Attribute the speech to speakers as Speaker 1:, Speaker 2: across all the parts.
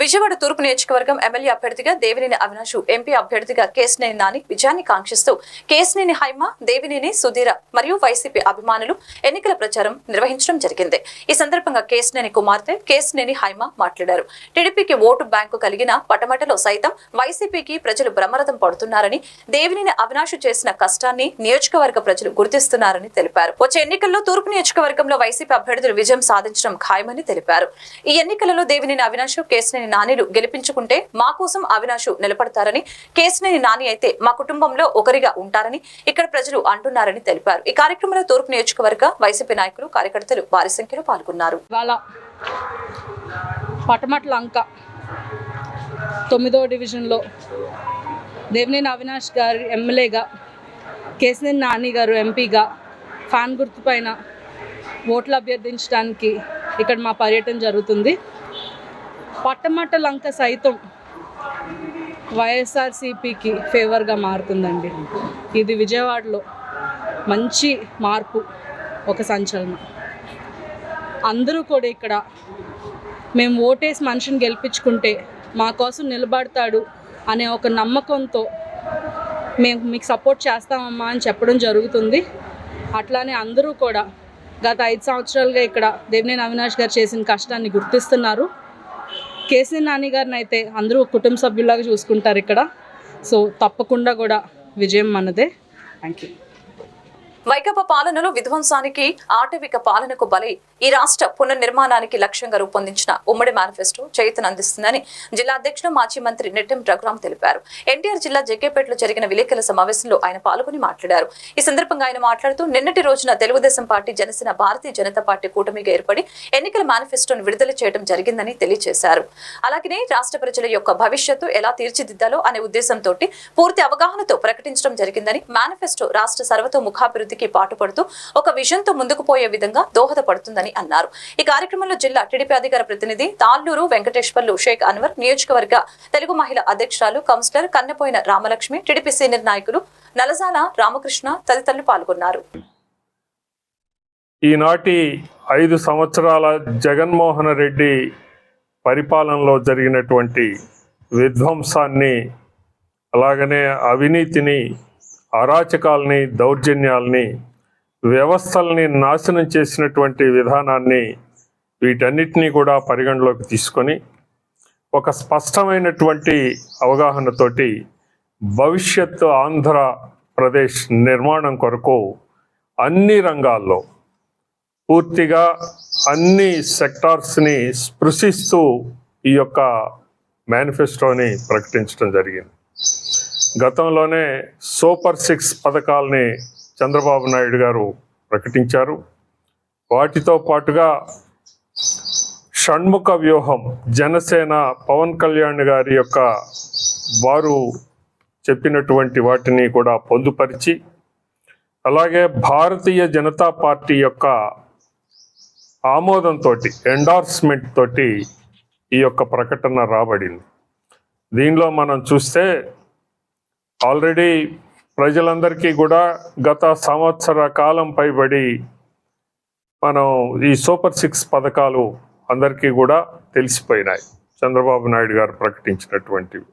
Speaker 1: విజయవాడ తూర్పు నియోజకవర్గం ఎమ్మెల్యే అభ్యర్థిగా దేవినేని అవినాష్ ఎంపీ అభ్యర్థిగా కేసినేని నాని విజయాన్ని కాంక్షిస్తూ కేసినేని హైమ దేవినేని సుధీర మరియు వైసీపీ అభిమానులు ఎన్నికల ప్రచారం నిర్వహించడం జరిగింది. ఈ సందర్భంగా కేసినేని కుమార్తె కేసినేని హైమ మాట్లాడారు. టీడీపీకి ఓటు బ్యాంకు కలిగిన పటమటలో సైతం వైసీపీకి ప్రజలు బ్రహ్మరథం పడుతున్నారని దేవినేని అవినాష్ చేసిన కష్టాన్ని నియోజకవర్గ ప్రజలు గుర్తిస్తున్నారని తెలిపారు. వచ్చే ఎన్నికల్లో తూర్పు నియోజకవర్గంలో వైసీపీ అభ్యర్థులు విజయం సాధించడం ఖాయమని తెలిపారు. ఈ ఎన్నికలలో దేవినేని అవినాష్ కేసినేని నానిలు గెలిపించుకుంటే మా కోసం అవినాష్ నిలబడతారని కేసినేని నాని అయితే మా కుటుంబంలో ఒకరిగా ఉంటారని ఇక్కడ ప్రజలు అంటున్నారని తెలిపారు. ఈ కార్యక్రమంలో తూర్పు నియోజకవర్గ వైసీపీ నాయకులు కార్యకర్తలు భారీ సంఖ్యలో పాల్గొన్నారు.
Speaker 2: ఇవాళ పటమట్ల అంక తొమ్మిదో డివిజన్లో దేవినేని అవినాష్ గారు ఎమ్మెల్యేగా కేసినేని నాని గారు ఎంపీగా ఫ్యాన్ గుర్తు పైన ఓట్లు అభ్యర్థించడానికి ఇక్కడ మా పర్యటన జరుగుతుంది. పట్టమట్ట లంక సైతం వైఎస్ఆర్సీపీకి ఫేవర్గా మారుతుందండి. ఇది విజయవాడలో మంచి మార్పు ఒక సంచలనం. అందరూ కూడా ఇక్కడ మేము ఓటేసి మనిషిని గెలిపించుకుంటే మా కోసం నిలబడతాడు అనే ఒక నమ్మకంతో మేము మీకు సపోర్ట్ చేస్తామమ్మా అని చెప్పడం జరుగుతుంది. అట్లానే అందరూ కూడా గత ఐదు సంవత్సరాలుగా ఇక్కడ దేవినేని అవినాష్ గారు చేసిన కష్టాన్ని గుర్తిస్తున్నారు. కేసీ నాని గారిని అయితే అందరూ కుటుంబ సభ్యులాగా చూసుకుంటారు ఇక్కడ. సో తప్పకుండా కూడా విజయం మనదే. థ్యాంక్ యూ
Speaker 1: వైకాపా పాలనలో విధ్వంసానికి ఆటవిక పాలనకు బలై ఈ రాష్ట్ర పునర్నిర్మాణానికి లక్ష్యంగా రూపొందించిన ఉమ్మడి మేనిఫెస్టో చేతనందిస్తుందని జిల్లా అధ్యక్షుడు మాజీ మంత్రి నెట్టెం రఘురామ్ తెలిపారు. ఎన్టీఆర్ జిల్లా జగ్గేపేటలో జరిగిన విలేకరుల సమావేశంలో ఆయన పాల్గొని మాట్లాడారు. ఈ సందర్భంగా ఆయన మాట్లాడుతూ నిన్నటి రోజున తెలుగుదేశం పార్టీ జనసేన భారతీయ జనతా పార్టీ కూటమిగా ఏర్పడి ఎన్నికల మేనిఫెస్టోను విడుదల చేయడం జరిగిందని తెలియజేశారు అలాగనే రాష్ట్ర ప్రజల యొక్క భవిష్యత్తు ఎలా తీర్చిదిద్దాలో అనే ఉద్దేశంతో పూర్తి అవగాహనతో ప్రకటించడం జరిగిందని మేనిఫెస్టో రాష్ట్ర అభివృద్ధికి పాటుపడుతూ ఒక విజన్తో ముందుకు పోయే విధంగా దోహదపడుతుందని అన్నారు. ఈ కార్యక్రమంలో జిల్లా టీడీపీ అధికార ప్రతినిధి తాళ్ళూరు వెంకటేశ్వర్లు షేక్ అన్వర్ నియోజకవర్గ తెలుగు మహిళ అధ్యక్షురాలు councillor Kannepoyina Ramalakshmi TDP senior నాయకులు నలజాల రామకృష్ణ తదితరులు పాల్గొన్నారు.
Speaker 3: ఈనాటి ఐదు సంవత్సరాల జగన్మోహన్ రెడ్డి పరిపాలనలో జరిగినటువంటి విధ్వంసాన్ని అలాగనే అవినీతిని అరాచకాల్ని దౌర్జన్యాల్ని వ్యవస్థల్ని నాశనం చేసినటువంటి విధానాన్ని వీటన్నిటినీ కూడా పరిగణలోకి తీసుకొని ఒక స్పష్టమైనటువంటి అవగాహనతోటి భవిష్యత్తు ఆంధ్రప్రదేశ్ నిర్మాణం కొరకు అన్ని రంగాల్లో పూర్తిగా అన్ని సెక్టార్స్ని స్పృశిస్తూ ఈ యొక్క మేనిఫెస్టోని ప్రకటించడం జరిగింది. గతంలోనే సూపర్ సిక్స్ పథకాలని చంద్రబాబు నాయుడు గారు ప్రకటించారు. వాటితో పాటుగా షణ్ముఖ వ్యూహం జనసేన పవన్ కళ్యాణ్ గారి యొక్క వారు చెప్పినటువంటి వాటిని కూడా పొందుపరిచి అలాగే భారతీయ జనతా పార్టీ యొక్క ఆమోదంతో ఎండార్స్మెంట్ తోటి ఈ యొక్క ప్రకటన రాబడింది. దీనిలో మనం చూస్తే ఆల్రెడీ ప్రజలందరికీ కూడా గత సంవత్సర కాలం పైబడి మనం ఈ సూపర్ సిక్స్ పథకాలు అందరికీ కూడా తెలిసిపోయినాయి. చంద్రబాబు నాయుడు గారు ప్రకటించినటువంటివి.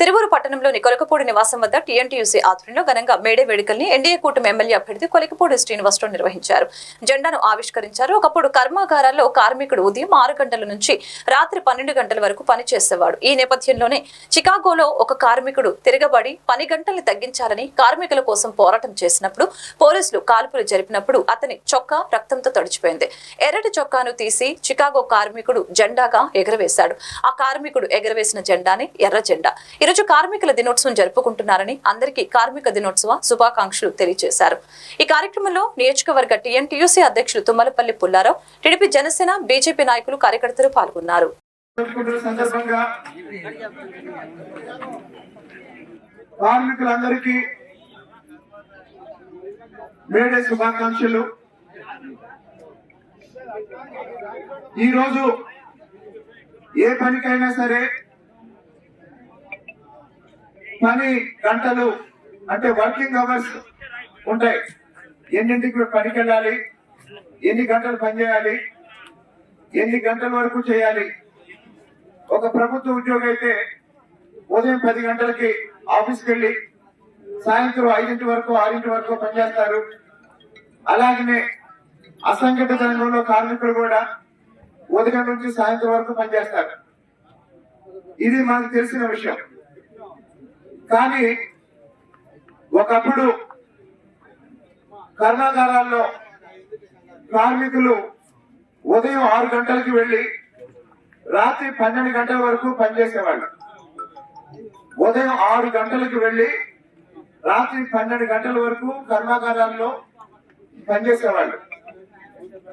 Speaker 1: తిరువూరు పట్టణంలోని కొలకపూడి నివాసం వద్ద టీఎన్టీయూసీ ఆధ్వర్యంలో ఘనంగా మేడే వేడుకల్ని ఎన్డీఏ కూటమి ఎమ్మెల్యే అభ్యర్థి కొలకపూడి శ్రీనివాసరావు నిర్వహించారు. జెండాను ఆవిష్కరించారు. ఒకప్పుడు కర్మాగారాల్లో కార్మికుడు ఉదయం ఆరు గంటల నుంచి రాత్రి పన్నెండు గంటల వరకు పనిచేసేవాడు. ఈ నేపథ్యంలోనే చికాగోలో ఒక కార్మికుడు తిరగబడి పని గంటల్ని తగ్గించాలని కార్మికుల కోసం పోరాటం చేసినప్పుడు పోలీసులు కాల్పులు జరిపినప్పుడు అతని చొక్కా రక్తంతో తడిచిపోయింది. ఎర్రటి చొక్కాను తీసి చికాగో కార్మికుడు జెండాగా ఎగరవేశాడు. ఆ కార్మికుడు ఎగరవేసిన జెండాని ఎర్ర జెండా. ఈరోజు కార్మికుల దినోత్సవం జరుపుకుంటున్నారని అందరికీ కార్మిక దినోత్సవ శుభాకాంక్షలు తెలియజేశారు. ఈ కార్యక్రమంలో నియోజకవర్గ టీఎన్టీయూసీ అధ్యక్షులు తుమ్మలపల్లి పుల్లారావు టీడీపీ జనసేన బీజేపీ నాయకులు కార్యకర్తలు పాల్గొన్నారు.
Speaker 4: కార్మికులందరికీ మేడే శుభాకాంక్షలు. ఈరోజు ఏ పనికైనా సరే పని గంటలు అంటే వర్కింగ్ అవర్స్ ఉంటాయి. ఎన్నింటికి పనికి వెళ్ళాలి ఎన్ని గంటలు పనిచేయాలి ఎన్ని గంటల వరకు చేయాలి? ఒక ప్రభుత్వ ఉద్యోగి అయితే ఉదయం పది గంటలకి ఆఫీస్కి వెళ్ళి సాయంత్రం ఐదింటి వరకు ఆరింటి వరకు పనిచేస్తారు అలాగనే అసంఘటిత రంగంలో కార్మికులు కూడా ఉదయం నుంచి సాయంత్రం వరకు పనిచేస్తారు ఇది మనకు తెలిసిన విషయం. కానీ ఒకప్పుడు కర్మాగారాల్లో కార్మికులు ఉదయం ఆరు గంటలకి వెళ్ళి రాత్రి పన్నెండు గంటల వరకు పనిచేసేవాళ్ళు. ఉదయం ఆరు గంటలకు వెళ్ళి రాత్రి పన్నెండు గంటల వరకు కర్మాగారాల్లో పనిచేసేవాళ్ళు.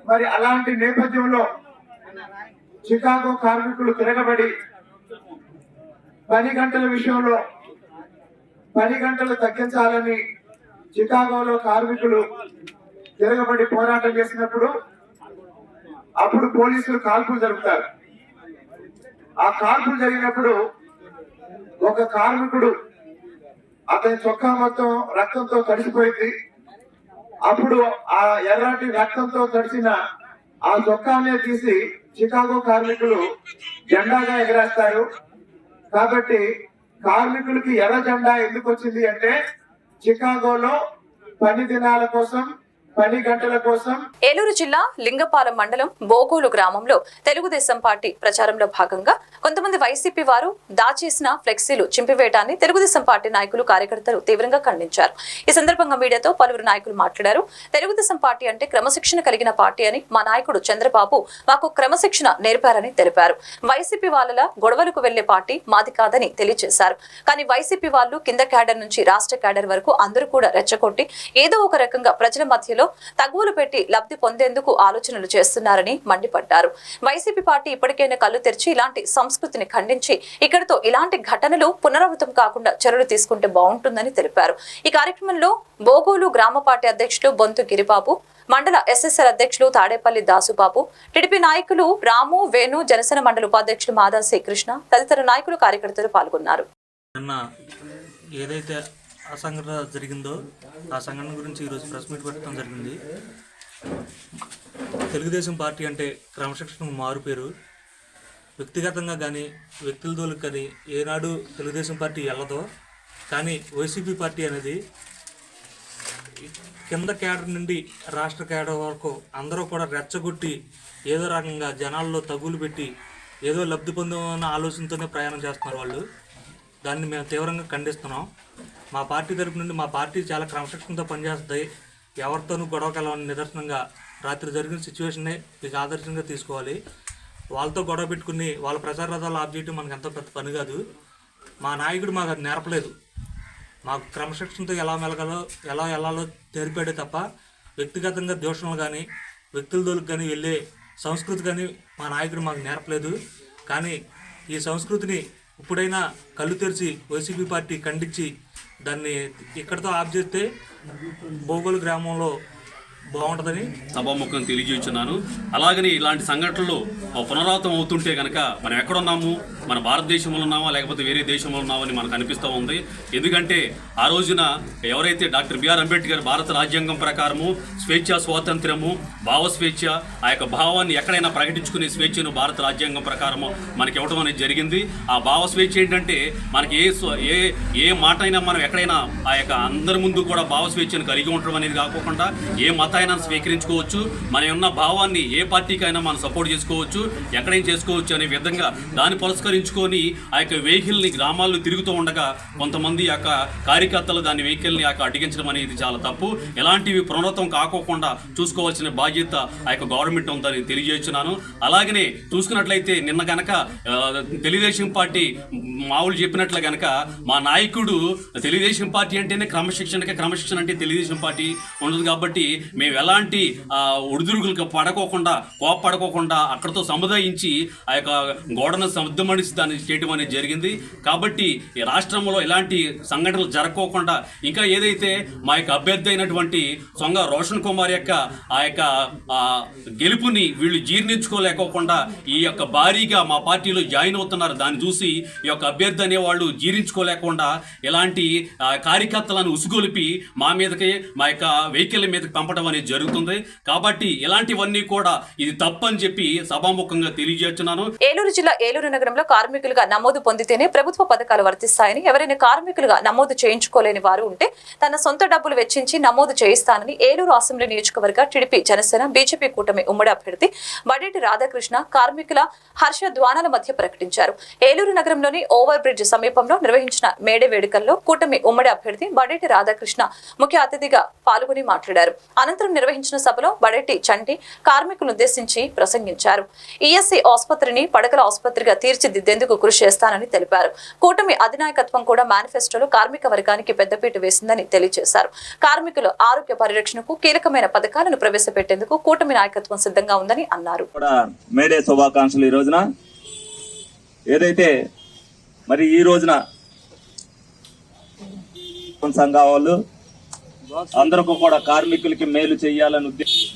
Speaker 4: మరి అలాంటి నేపథ్యంలో చికాగో కార్మికులు తిరగబడి పని గంటల విషయంలో పని గంటలు తగ్గించాలని చికాగోలో కార్మికులు తిరగబడి పోరాటం చేసినప్పుడు అప్పుడు పోలీసులు కాల్పులు జరుపుతారు. ఆ కాల్పులు జరిగినప్పుడు ఒక కార్మికుడు అతని చొక్కా మొత్తం రక్తంతో తడిసిపోయింది. అప్పుడు ఆ ఎర్రటి రక్తంతో తడిసిన ఆ చొక్కానే తీసి చికాగో కార్మికులు జెండాగా ఎగరేస్తారు. కాబట్టి కార్మికులకి ఎర్ర జెండా ఎందుకు వచ్చింది అంటే చికాగోలో పని దినాల కోసం
Speaker 1: ఏలూరు జిల్లా లింగపాలెం మండలం బోగోలు గ్రామంలో తెలుగుదేశం పార్టీ ప్రచారంలో భాగంగా కొంతమంది వైసీపీ వారు దాచేసిన ఫ్లెక్సీలు చింపివేయడాన్ని తెలుగుదేశం పార్టీ నాయకులు కార్యకర్తలు తీవ్రంగా ఖండించారు. ఈ సందర్భంగా మీడియాతో పలువురు నాయకులు మాట్లాడారు. తెలుగుదేశం పార్టీ అంటే క్రమశిక్షణ కలిగిన పార్టీ అని మా నాయకుడు చంద్రబాబు మాకు క్రమశిక్షణ నేర్పారని తెలిపారు. వైసీపీ వాళ్ళ గొడవలకు వెళ్ళే పార్టీ మాది కాదని తెలియజేశారు కానీ వైసీపీ వాళ్ళు కింద క్యాడర్ నుంచి రాష్ట్ర క్యాడర్ వరకు అందరూ కూడా రెచ్చగొట్టి ఏదో ఒక రకంగా ప్రజల మధ్యలో తగువులు పెట్టి లబ్ధి పొందేందుకు ఆలోచనలు చేస్తున్నారని మండిపడ్డారు. వైసీపీ పార్టీ ఇప్పటికైనా కళ్ళు తెరిచి ఇలాంటి సంస్కృతిని ఖండించి ఇక్కడితో ఇలాంటి ఘటనలు పునరావృతం కాకుండా చర్యలు తీసుకుంటే బాగుంటుందని తెలిపారు. ఈ కార్యక్రమంలో బోగోలు గ్రామ పార్టీ అధ్యక్షులు బొంతు గిరిబాబు మండల ఎస్ఎస్ఆర్ అధ్యక్షులు తాడేపల్లి దాసుబాబు టీడీపీ నాయకులు రాము వేణు జనసేన మండల ఉపాధ్యక్షులు మాదా శ్రీకృష్ణ తదితర నాయకులు కార్యకర్తలు పాల్గొన్నారు.
Speaker 5: ఏదైతే ఆ అసంఘటన జరిగిందో ఆ సంఘటన గురించి ఈరోజు ప్రెస్ మీట్ పెట్టడం జరిగింది. తెలుగుదేశం పార్టీ అంటే క్రమశిక్షణకు మారుపేరు వ్యక్తిగతంగా కానీ వ్యక్తుల దోలకు కానీ ఏనాడు తెలుగుదేశం పార్టీ వెళ్ళదో కానీ వైసీపీ పార్టీ అనేది కింద కేడర్ నుండి రాష్ట్ర కేడర్ వరకు అందరూ కూడా రెచ్చగొట్టి ఏదో రకంగా జనాల్లో తగులు పెట్టి ఏదో లబ్ధి పొందామన్న ఆలోచనతోనే ప్రయాణం చేస్తున్నారు వాళ్ళు. దాన్ని మేము తీవ్రంగా ఖండిస్తున్నాం. మా పార్టీ తరపు నుండి మా పార్టీ చాలా క్రమశిక్షణతో పనిచేస్తుంది. ఎవరితోనూ గొడవ కలవని నిదర్శనంగా రాత్రి జరిగిన సిచ్యువేషన్నే మీకు ఆదర్శంగా తీసుకోవాలి. వాళ్ళతో గొడవ పెట్టుకుని వాళ్ళ ప్రచార రథాలు ఆఫ్ చేయడం మనకు ఎంతో పెద్ద పని కాదు. మా నాయకుడు మాకు అది నేర్పలేదు. మాకు క్రమశిక్షణతో ఎలా మెలగాలో ఎలా వెళ్ళాలో తెలిపాడే తప్ప వ్యక్తిగతంగా దూషణలు కానీ వ్యక్తుల దొలకు కానీ వెళ్ళే సంస్కృతి కానీ మా నాయకుడు మాకు నేర్పలేదు. కానీ ఈ సంస్కృతిని ఇప్పుడైనా కళ్ళు తెరిచి వైసీపీ పార్టీ ఖండించి దాన్ని ఇక్కడితో ఆఫ్ చేస్తే భూగోలు గ్రామంలో బాగుంటుందని
Speaker 6: సభాముఖం తెలియజేస్తున్నాను అలాగని ఇలాంటి సంఘటనలు పునరావృతం అవుతుంటే కనుక మనం ఎక్కడున్నాము? మన భారతదేశంలో ఉన్నామా? లేకపోతే వేరే దేశంలో ఉన్నామా అని మనకు అనిపిస్తూ ఉంది. ఎందుకంటే ఆ రోజున ఎవరైతే డాక్టర్ బిఆర్ అంబేద్కర్ భారత రాజ్యాంగం ప్రకారము స్వేచ్ఛ స్వాతంత్ర్యము భావ స్వేచ్ఛ ఆ యొక్క భావాన్ని ఎక్కడైనా ప్రకటించుకునే స్వేచ్ఛను భారత రాజ్యాంగం ప్రకారము మనకి ఇవ్వడం అనేది జరిగింది. ఆ భావ స్వేచ్ఛ ఏంటంటే మనకి ఏ ఏ ఏ మాట అయినా మనం ఎక్కడైనా ఆ యొక్క అందరి ముందు కూడా భావ స్వేచ్ఛను కలిగి ఉండడం అనేది కాకుండా ఏ మత అయినా స్వీకరించుకోవచ్చు. మన ఉన్న భావాన్ని ఏ పార్టీకైనా మనం సపోర్ట్ చేసుకోవచ్చు. ఎక్కడైనా చేసుకోవచ్చు అనే విధంగా దాన్ని పురస్కరించుకొని ఆ యొక్క వెహికల్ని గ్రామాల్లో తిరుగుతూ ఉండగా కొంతమంది యొక్క కార్యకర్తలు దాని వెహికల్ని యొక్క అడ్డగించడం అనేది చాలా తప్పు. ఎలాంటివి పునరావృతం కాకోకుండా చూసుకోవాల్సిన బాధ్యత ఆ యొక్క గవర్నమెంట్ ఉందని తెలియజేస్తున్నాను. అలాగనే చూసుకున్నట్లయితే నిన్న గనక తెలుగుదేశం పార్టీ మామూలు చెప్పినట్లు గనక మా నాయకుడు తెలుగుదేశం పార్టీ అంటేనే క్రమశిక్షణకి క్రమశిక్షణ అంటే తెలుగుదేశం పార్టీ ఉండదు కాబట్టి మేము ఎలాంటి ఆ, ఒడిదుడుకులకు పడకోకుండా కోపడకోకుండా అక్కడతో సముదాయించి ఆ యొక్క గోడను సముద్దమడిసి దాన్ని చేయడం అనేది జరిగింది. కాబట్టి ఈ రాష్ట్రంలో ఇలాంటి సంఘటనలు జరగకోకుండా ఇంకా ఏదైతే మా యొక్క అభ్యర్థి అయినటువంటి సొంగ రోషన్ కుమార్ యొక్క ఆ యొక్క గెలుపుని వీళ్ళు జీర్ణించుకోలేకోకుండా ఈ యొక్క భారీగా మా పార్టీలో జాయిన్ అవుతున్నారు. దాన్ని చూసి ఈ యొక్క అభ్యర్థి అనేవాళ్ళు జీర్ణించుకోలేకుండా ఇలాంటి ఆ, కార్యకర్తలను ఉసుగొలిపి మా మీదకి మా యొక్క వెహికల్ మీదకి పంపడం అనేది జరుగుతుంది. కాబట్టి ఇలాంటివన్నీ కూడా ఇది తప్పని చెప్పి సభాముఖంగా తెలియజేస్తున్నాను.
Speaker 1: ఏలూరు జిల్లా ఏలూరు నగరంలో కార్మికులుగా నమోదు పొందితేనే ప్రభుత్వ పథకాలు వర్తిస్తాయని ఎవరైనా కార్మికులుగా నమోదు చేయించుకోలేని వారు ఉంటే తన సొంత డబ్బులు వెచ్చించి నమోదు చేయిస్తానని ఏలూరు అసెంబ్లీ నియోజకవర్గ టీడీపీ జనసేన బీజేపీ కూటమి ఉమ్మడి అభ్యర్థి బడేటి రాధాకృష్ణ కార్మికుల హర్ష ద్వానాల మధ్య ప్రకటించారు. ఏలూరు నగరంలోని ఓవర్ బ్రిడ్జ్ సమీపంలో నిర్వహించిన మేడే వేడుకల్లో కూటమి ఉమ్మడి అభ్యర్థి బడేటి రాధాకృష్ణ ముఖ్య అతిథిగా పాల్గొని మాట్లాడారు. అనంతరం నిర్వహించిన సభలో బడేటి చంటి కార్మికులను ఉద్దేశించి ప్రసంగించారు. ఈఎస్సీ ఆసుపత్రిని పడకల ఆసుపత్రిగా తీర్చిదిద్దేందుకు కృషి చేస్తానని తెలిపారు. కూటమి అధినాయకత్వం కూడా మేనిఫెస్టోలో కార్మిక వర్గానికి పెద్దపీట వేసిందని తెలియజేశారు. కార్మికుల ఆరోగ్య పరిరక్షణకు కీలకమైన పథకాలను ప్రవేశపెట్టేందుకు కూటమి నాయకత్వం సిద్ధంగా ఉందని అన్నారు.
Speaker 7: మేడే శుభాకాంక్షలు ఈ రోజున. ఏదైతే మరి ఈ రోజున సంఘం వాళ్ళు అందరికీ కూడా కార్మికులకి మేలు చేయాలని ఉద్దేశం.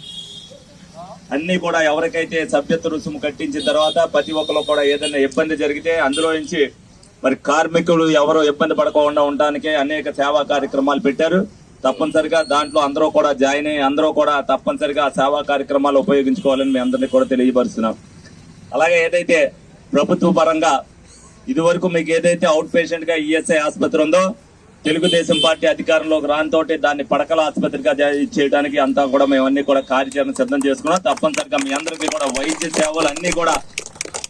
Speaker 7: అన్ని కూడా ఎవరికైతే సభ్యత్వ రుసుము కట్టించిన తర్వాత ప్రతి ఒక్కరు కూడా ఏదైనా ఇబ్బంది జరిగితే అందులో నుంచి మరి కార్మికులు ఎవరు ఇబ్బంది పడకుండా ఉండడానికి అనేక సేవా కార్యక్రమాలు పెట్టారు. తప్పనిసరిగా దాంట్లో అందరూ కూడా జాయిన్ అయ్యి అందరూ కూడా తప్పనిసరిగా సేవా కార్యక్రమాలు ఉపయోగించుకోవాలని మేము అందరినీ కూడా తెలియపరుస్తున్నాం. అలాగే ఏదైతే ప్రభుత్వ పరంగా ఇదివరకు మీకు ఏదైతే అవుట్ పేషెంట్గా ఈఎస్ఐ ఆసుపత్రి ఉందో తెలుగుదేశం పార్టీ అధికారంలోకి రానితోటి దాన్ని పడకల ఆసుపత్రిగా చేయడానికి అంతా కూడా మేము కూడా కార్యాచరణ సిద్ధం చేసుకున్నాం. తప్పనిసరిగా మీ అందరికీ కూడా వైద్య సేవలు అన్ని కూడా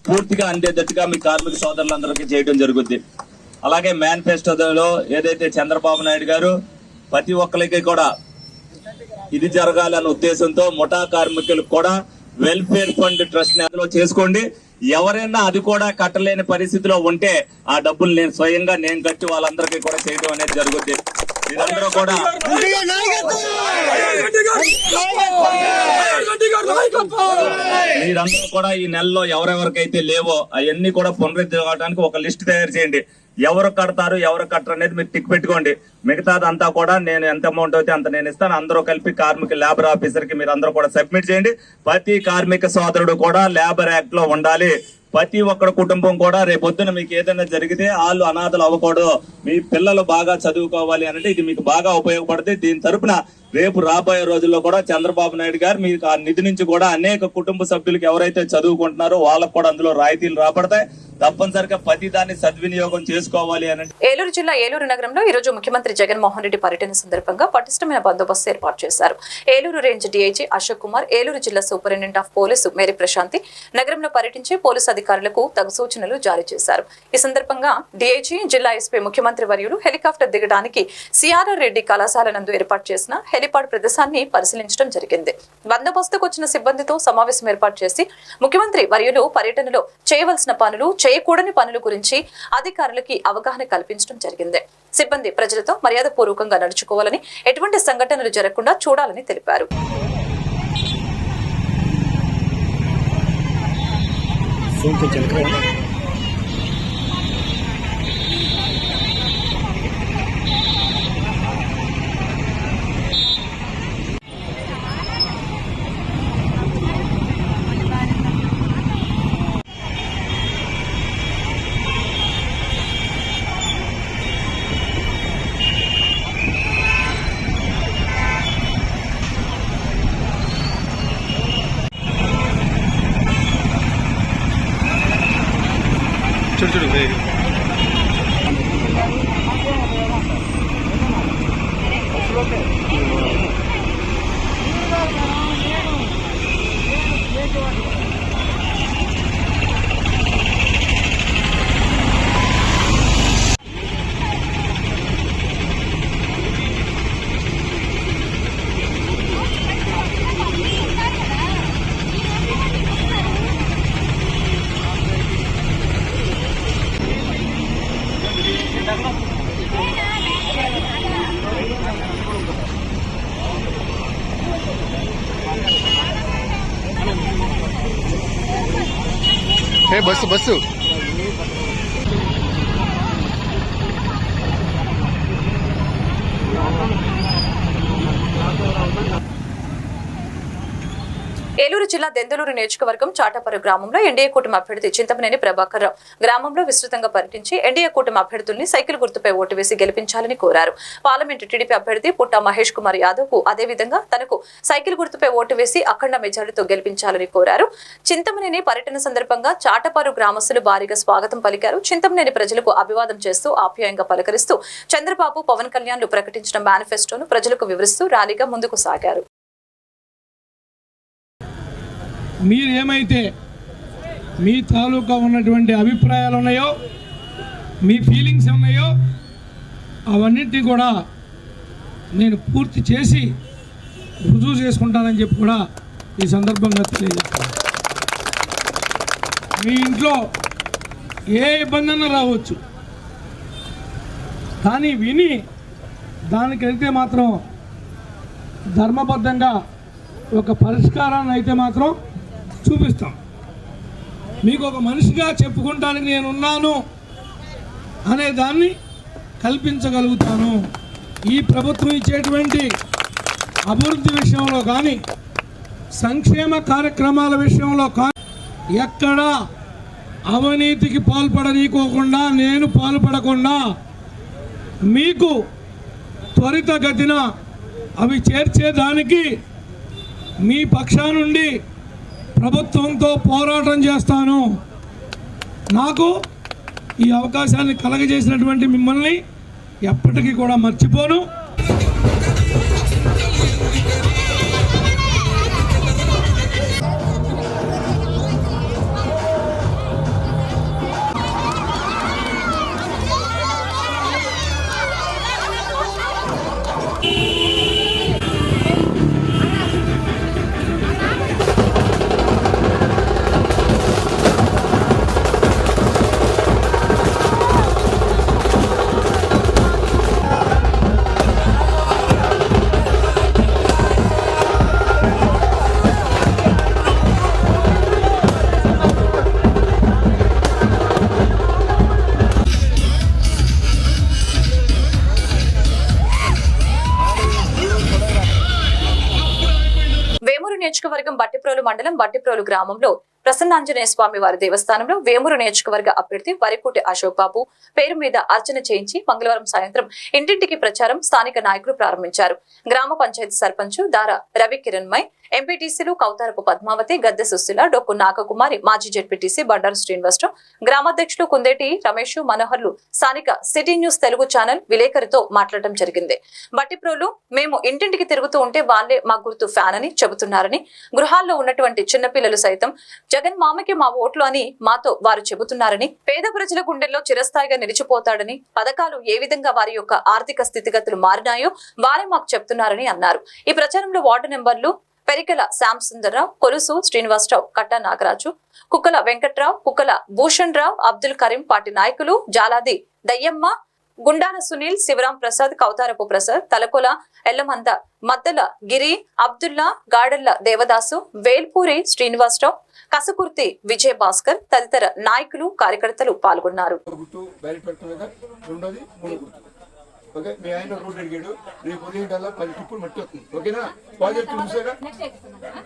Speaker 7: పూర్తిగా అందేటట్టుగా మీ కార్మిక సోదరులందరికీ చేయడం జరుగుద్ది. అలాగే మేనిఫెస్టోలో ఏదైతే చంద్రబాబు నాయుడు గారు ప్రతి ఒక్కరికి కూడా ఇది జరగాలన్న ఉద్దేశంతో ముఠా కార్మికులకు కూడా వెల్ఫేర్ ఫండ్ ట్రస్ట్ని అందులో చేసుకోండి. ఎవరైనా అది కూడా కట్టలేని పరిస్థితిలో ఉంటే ఆ డబ్బులు నేను స్వయంగా నేను కట్టి వాళ్ళందరికీ కూడా చేయడం అనేది జరుగుద్ది. మీరందరూ కూడా మీరందరూ కూడా ఈ నెలలో ఎవరెవరికైతే లేవో అవన్నీ కూడా పునరుద్ధరించడానికి ఒక లిస్ట్ తయారు చేయండి. ఎవరు కడతారు ఎవరు కట్టరు అనేది మీరు టిక్ పెట్టుకోండి. మిగతాది అంతా కూడా నేను ఎంత అమౌంట్ అయితే అంత నేను ఇస్తాను. అందరూ కలిపి కార్మిక లేబర్ ఆఫీసర్కి మీరు అందరూ కూడా సబ్మిట్ చేయండి. ప్రతి కార్మిక సోదరుడు కూడా లేబర్ యాక్ట్లో ఉండాలి. ప్రతి ఒక్కడి కుటుంబం కూడా రేపొద్దున మీకు ఏదైనా జరిగితే వాళ్ళు అనాథలు అవ్వకూడదు. మీ పిల్లలు బాగా చదువుకోవాలి అంటే ఇది మీకు బాగా ఉపయోగపడుతుంది. దీని తరపున రేపు రాబోయే రోజుల్లో కూడా చంద్రబాబు నాయుడు గారు మీకు ఆ నిధి నుంచి కూడా అనేక కుటుంబ సభ్యులకు ఎవరైతే చదువుకుంటున్నారో వాళ్ళకు కూడా అందులో రాయితీలు రాబడతాయి. తప్పనిసరిగా ప్రతి దాన్ని సద్వినియోగం చేసుకోవాలి అని
Speaker 1: ఏలూరు జిల్లా ఏలూరు నగరంలో ఈ రోజు ముఖ్యమంత్రి జగన్మోహన్ రెడ్డి పర్యటన సందర్భంగా పటిష్టమైన బందోబస్తు ఏర్పాటు చేశారు. ఏలూరు రేంజ్ డీఐజీ అశోక్ కుమార్ ఏలూరు జిల్లా superintendent of police Mary Prashanti నగరంలో పర్యటించి పోలీసు అధికారులకు తగు సూచనలు జారీ చేశారు. ఈ సందర్భంగా డీఐజీ జిల్లా ఎస్పీ ముఖ్యమంత్రి వర్యులు హెలికాప్టర్ దిగడానికి సిఆర్ఆర్ రెడ్డి కళాశాల నందు ఏర్పాటు చేసిన హెలిపాడ్ ప్రదేశాన్ని పరిశీలించడం జరిగింది. బందోబస్తుకు వచ్చిన సిబ్బందితో సమావేశం ఏర్పాటు చేసి ముఖ్యమంత్రి వర్యులు పర్యటనలో చేయవలసిన పనులు చేయకూడని పనుల గురించి అధికారులకి అవగాహన కల్పించడం జరిగింది. సిబ్బంది ప్రజలతో మర్యాదపూర్వకంగా నడుచుకోవాలని ఎటువంటి సంఘటనలు జరగకుండా చూడాలని తెలిపారు.
Speaker 8: ఏ బస్సు బస్సు
Speaker 1: ఏలూరు నెల్లూరు జిల్లా దెందులూరు నియోజకవర్గం చాటపరు గ్రామంలో ఎన్డీఏ కూటమి అభ్యర్థి చింతమనేని ప్రభాకర్ రావు గ్రామంలో విస్తృతంగా పర్యటించి ఎన్డీఏ కూటమి అభ్యర్థుల్ని సైకిల్ గుర్తుపై ఓటు వేసి గెలిపించాలని కోరారు. పార్లమెంటు టీడీపీ అభ్యర్థి పుట్ట మహేష్ కుమార్ యాదవ్కు అదేవిధంగా తనకు సైకిల్ గుర్తుపై ఓటు వేసి అఖండ మెజారిటీతో గెలిపించాలని కోరారు. చింతమనేని పర్యటన సందర్భంగా చాటపారు గ్రామస్తులు భారీగా స్వాగతం పలికారు. చింతమనేని ప్రజలకు అభివాదం చేస్తూ ఆప్యాయంగా పలకరిస్తూ చంద్రబాబు పవన్ కళ్యాణ్లు ప్రకటించిన మేనిఫెస్టోను ప్రజలకు వివరిస్తూ ర్యాలీగా ముందుకు సాగారు.
Speaker 8: మీరు ఏమైతే మీ తాలూకా ఉన్నటువంటి అభిప్రాయాలు ఉన్నాయో మీ ఫీలింగ్స్ ఉన్నాయో అవన్నింటినీ కూడా నేను పూర్తి చేసి రుజువు చేసుకుంటానని చెప్పి కూడా ఈ సందర్భంగా తెలియజేస్తాను మీ ఇంట్లో ఏ ఇబ్బంది రావచ్చు. కానీ విని దానికి వెళ్తే మాత్రం ధర్మబద్ధంగా ఒక పరిష్కారాన్ని అయితే మాత్రం చూపిస్తాం. మీకు ఒక మనిషిగా చెప్పుకుంటానికి నేను ఉన్నాను అనే దాన్ని కల్పించగలుగుతాను. ఈ ప్రభుత్వం ఇచ్చేటువంటి అభివృద్ధి విషయంలో కానీ సంక్షేమ కార్యక్రమాల విషయంలో కానీ ఎక్కడా అవినీతికి పాల్పడనీకోకుండా నేను పాల్పడకుండా మీకు త్వరితగతిన అవి చేర్చేదానికి మీ పక్షా నుండి ప్రభుత్వంతో పోరాటం చేస్తాను. నాకు ఈ అవకాశాన్ని కలగజేసినటువంటి మిమ్మల్ని ఎప్పటికీ కూడా మర్చిపోను.
Speaker 1: నియోజకవర్గం బట్టిప్రోలు మండలం బట్టిప్రోలు గ్రామంలో ప్రసన్నాంజనేయ స్వామి వారి దేవస్థానంలో వేమూరు నియోజకవర్గ అభ్యర్థి వరికూటి అశోక్ బాబు పేరు మీద అర్చన చేయించి మంగళవారం సాయంత్రం ఇంటింటికి ప్రచారం స్థానిక నాయకులు ప్రారంభించారు. గ్రామ పంచాయతీ సర్పంచ్ దార రవి కిరణ్మయ్ ఎంపీటీసీలు కౌతారపు పద్మావతి గద్దె సుశీల డొక్కు నాగకుమారి మాజీ జెడ్పీటీసీ బండారు శ్రీనివాసరావు గ్రామాధ్యక్షులు కుందేటి రమేష్ మనోహర్లు స్థానిక సిటీ న్యూస్ తెలుగు ఛానల్ విలేకరితో మాట్లాడడం జరిగింది. బట్టిప్రోలు మేము ఇంటింటికి తిరుగుతూ ఉంటే వాళ్ళే మా గుర్తు ఫ్యాన్ అని చెబుతున్నారని గృహాల్లో ఉన్నటువంటి చిన్నపిల్లలు సైతం జగన్ మామకి మా ఓట్లు అని మాతో వారు చెబుతున్నారని పేద ప్రజల గుండెల్లో చిరస్థాయిగా నిలిచిపోతాడని పథకాలు ఏ విధంగా వారి యొక్క ఆర్థిక స్థితిగతులు మారినాయో వారే మాకు చెప్తున్నారని అన్నారు. ఈ ప్రచారంలో వార్డు నెంబర్లు పెరికల శ్యామ్ సుందర్రావు కొలుసు శ్రీనివాసరావు కట్ట నాగరాజు కుక్కల వెంకట్రావు కుక్కల భూషణ్ రావు అబ్దుల్ కరీం పార్టీ నాయకులు జాలాది దయ్యమ్మ గుండాన సునీల్ శివరాం ప్రసాద్ కౌతారపు ప్రసాద్ తలకొల ఎల్లమంద మద్దల గిరి అబ్దుల్లా గాడల్ల దేవదాసు వేల్పూరి శ్రీనివాసరావు కసకుర్తి విజయ్ భాస్కర్ తదితర నాయకులు కార్యకర్తలు పాల్గొన్నారు.
Speaker 9: ఓకే? మీ ఆయన రోడ్ అడిగాడు. రేపు ఉదయం కల్లా పది టిప్పులు మట్టి వస్తుంది. ఓకేనా? ప్రాజెక్ట్ చూసారా?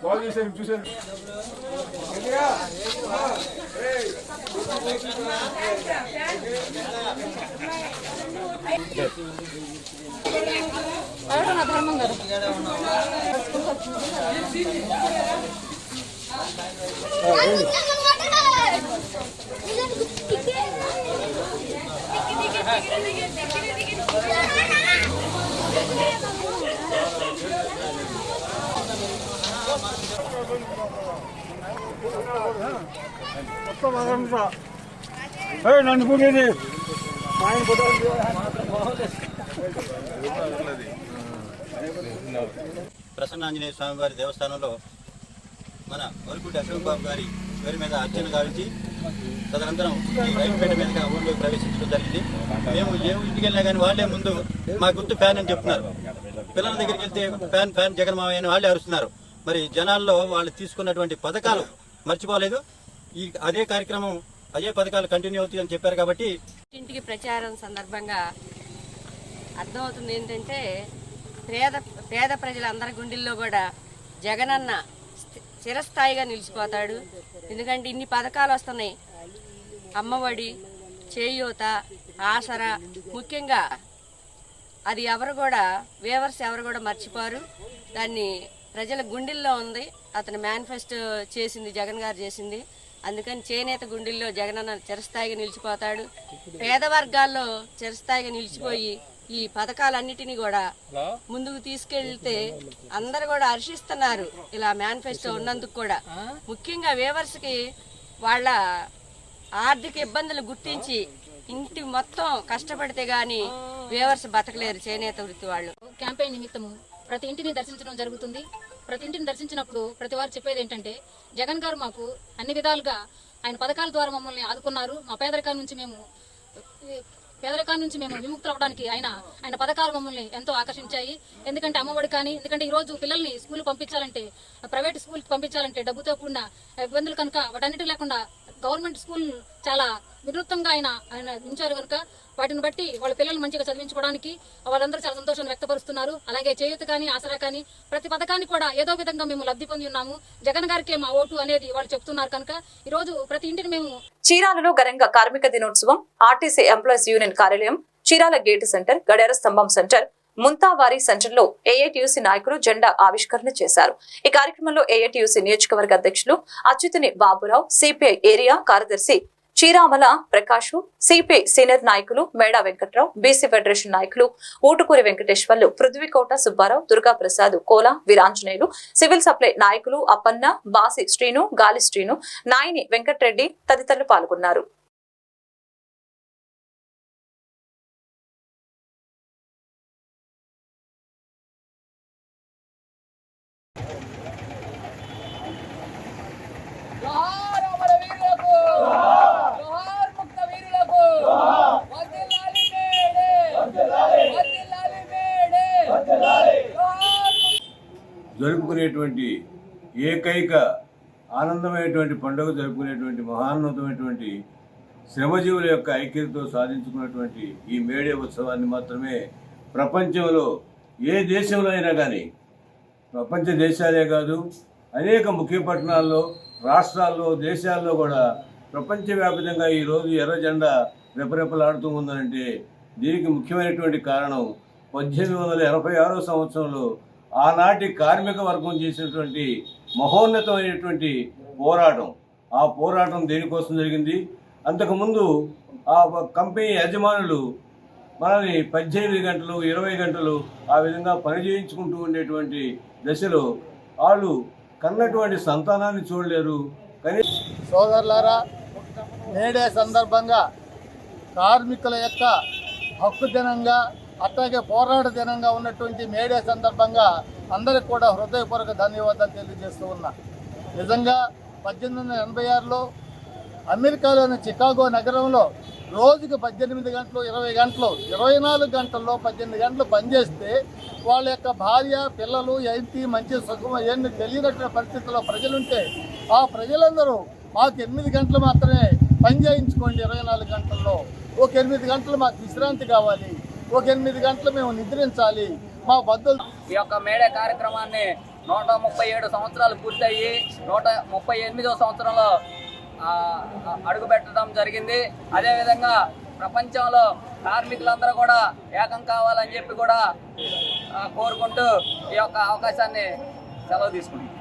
Speaker 9: బాగా చేశారు చూసారు? నన్ను పోయేది
Speaker 10: ప్రసన్నాంజనేయ స్వామివారి దేవస్థానంలో మన వరకుటి అశోక్ బాబు గారి పేరు మీద అర్చన గావించి తదనంతరం ఈ రైలుపేట మీదుగా ఊళ్ళో ప్రవేశించడం జరిగింది. మేము ఏ ఇంటికి వెళ్ళినా కానీ వాళ్ళే ముందు మా గుర్తు ఫ్యాన్ అని చెప్తున్నారు. పిల్లల దగ్గరికి వెళ్తే ఫ్యాన్ ఫ్యాన్ జగన్ మావయ్య అని వాళ్ళే అరుస్తున్నారు. మరి జనాల్లో వాళ్ళు తీసుకున్నటువంటి పథకాలు మర్చిపోలేదు. ఈ అదే కార్యక్రమం అదే పథకాలు కంటిన్యూ అవుతాయి అని చెప్పారు కాబట్టి
Speaker 11: ఇంటికి ప్రచారం సందర్భంగా అర్థమవుతుంది ఏంటంటే పేద పేద ప్రజలందరి గుండెల్లో కూడా జగనన్న చిరస్థాయిగా నిలిచిపోతాడు. ఎందుకంటే ఇన్ని పథకాలు వస్తున్నాయి. అమ్మఒడి చేయూత ఆసరా ముఖ్యంగా అది ఎవరు కూడా వేవర్స్ ఎవరు కూడా మర్చిపోరు. దాన్ని ప్రజల గుండెల్లో ఉంది. అతను మేనిఫెస్టో చేసింది జగన్ గారు చేసింది. అందుకని చేనేత గుండెల్లో జగనన్న చిరస్థాయిగా నిలిచిపోతాడు. పేద వర్గాల్లో చిరస్థాయిగా నిలిచిపోయి ఈ పథకాలన్నిటినీ కూడా ముందుకు తీసుకెళ్తే అందరు కూడా హర్షిస్తున్నారు ఇలా మేనిఫెస్టో ఉన్నందుకు కూడా. ముఖ్యంగా వేవర్స్కి వాళ్ళ ఆర్థిక ఇబ్బందులు గుర్తించి ఇంటి మొత్తం కష్టపడితే గాని వేవర్స్ బతకలేరు చేనేత వృత్తి వాళ్ళు.
Speaker 12: క్యాంపెయిన్ నిమిత్తము ప్రతి ఇంటిని దర్శించడం జరుగుతుంది. ప్రతి ఇంటిని దర్శించినప్పుడు ప్రతి వారు చెప్పేది ఏంటంటే జగన్ గారు మాకు అన్ని విధాలుగా ఆయన పథకాల ద్వారా మమ్మల్ని ఆదుకున్నారు. మా పేదరికాల నుంచి మేము ఈ నుంచి మేము విముక్తులు అవ్వడానికి ఆయన ఆయన పథకాలు మమ్మల్ని ఎంతో ఆకర్షించాయి. ఎందుకంటే అమ్మఒడి కానీ ఎందుకంటే ఈ రోజు పిల్లల్ని స్కూల్ పంపించాలంటే ప్రైవేట్ స్కూల్ పంపించాలంటే డబ్బుతో కూడిన ఇబ్బందులు కనుక వాటన్నిటి లేకుండా గవర్నమెంట్ స్కూల్ చాలా వినూత్నంగా ఆయన ఆయన ఉంచారు కనుక వాటిని బట్టి వాళ్ళ పిల్లలు మంచిగా చదివించుకోవడానికి వాళ్ళందరూ చాలా సంతోషాన్ని వ్యక్తపరుస్తున్నారు. అలాగే చేయూత కానీ ఆసరా కానీ ప్రతి పథకాన్ని కూడా ఏదో విధంగా మేము లబ్ధి పొంది ఉన్నాము. జగన్ గారికి మా ఓటు అనేది వాళ్ళు చెప్తున్నారు కనుక ఈ రోజు ప్రతి ఇంటిని మేము
Speaker 1: చీరాలలో ఘనంగా కార్మిక దినోత్సవం ఆర్టీసీ ఎంప్లాయీస్ యూనియన్ కార్యాలయం చీరాల గేట్ సెంటర్ గడియార స్తంభం సెంటర్ ముంతావారి సెంటర్లో ఏఐటియుసి నాయకులు జెండా ఆవిష్కరణ చేశారు. ఈ కార్యక్రమంలో ఏఐటియుసి నియోజకవర్గ అధ్యక్షులు అచ్యుతుని బాబురావు సిపిఐ ఏరియా కార్యదర్శి చీరామల ప్రకాష్ సిపిఐ సీనియర్ నాయకులు మేడా వెంకట్రావు బీసీ ఫెడరేషన్ నాయకులు ఊటుకూరి వెంకటేశ్వర్లు పృథ్వీకోట సుబ్బారావు దుర్గా ప్రసాద్ కోల వీరాంజనేయులు సివిల్ సప్లై నాయకులు అప్పన్న బాసి శ్రీను గాలి శ్రీను నాయని వెంకట్రెడ్డి తదితరులు పాల్గొన్నారు.
Speaker 13: జరుపుకునేటువంటి ఏకైక ఆనందమైనటువంటి పండుగ జరుపుకునేటువంటి మహాన్నతమైనటువంటి శ్రమజీవుల యొక్క ఐక్యతతో సాధించుకున్నటువంటి ఈ మేడే ఉత్సవాన్ని మాత్రమే ప్రపంచంలో ఏ దేశంలో అయినా కానీ ప్రపంచ దేశాలే కాదు అనేక ముఖ్య పట్టణాల్లో రాష్ట్రాల్లో దేశాల్లో కూడా ప్రపంచవ్యాప్తంగా ఈరోజు ఎర్ర జెండా రెపరెపలాడుతూ ఉందంటే దీనికి ముఖ్యమైనటువంటి కారణం పద్దెనిమిది వందల ఎనభై ఆరో సంవత్సరంలో ఆనాటి కార్మిక వర్గం చేసినటువంటి మహోన్నతమైనటువంటి పోరాటం. ఆ పోరాటం దేనికోసం జరిగింది? అంతకుముందు ఆ కంపెనీ యజమానులు మనల్ని పద్దెనిమిది గంటలు ఇరవై గంటలు ఆ విధంగా పని చేయించుకుంటూ ఉండేటువంటి దశలో వాళ్ళు కన్నటువంటి సంతానాన్ని చూడలేరు. కానీ
Speaker 9: సోదరులారా నేడే సందర్భంగా కార్మికుల యొక్క హక్కు దినంగా అట్లాగే పోరాట దినంగా ఉన్నటువంటి మేడే సందర్భంగా అందరికి కూడా హృదయపూర్వక ధన్యవాదాలు తెలియజేస్తూ ఉన్నా. నిజంగా పద్దెనిమిది వందల ఎనభై ఆరులో అమెరికాలోని చికాగో నగరంలో రోజుకి పద్దెనిమిది గంటలు ఇరవై గంటలు ఇరవై నాలుగు గంటల్లో పద్దెనిమిది గంటలు పనిచేస్తే వాళ్ళ యొక్క భార్య పిల్లలు ఏంటి మంచి సుఖం ఏంటి తెలియనటువంటి పరిస్థితుల్లో ప్రజలుంటే ఆ ప్రజలందరూ మాకు ఎనిమిది గంటలు మాత్రమే పని చేయించుకోండి ఇరవై నాలుగు గంటల్లో. ఒక ఎనిమిది గంటలు మాకు విశ్రాంతి కావాలి. ఒక ఎనిమిది గంటలు మేము నిద్రించాలి. మా బద్దలు
Speaker 14: ఈ యొక్క మేడే కార్యక్రమాన్ని నూట ముప్పై ఏడు సంవత్సరాలు పూర్తయ్యి నూట ముప్పై ఎనిమిదో సంవత్సరంలో అడుగుపెట్టడం జరిగింది. అదేవిధంగా ప్రపంచంలో కార్మికులందరూ కూడా ఏకం కావాలని చెప్పి కూడా కోరుకుంటూ ఈ యొక్క అవకాశాన్ని సెలవు తీసుకుంటాం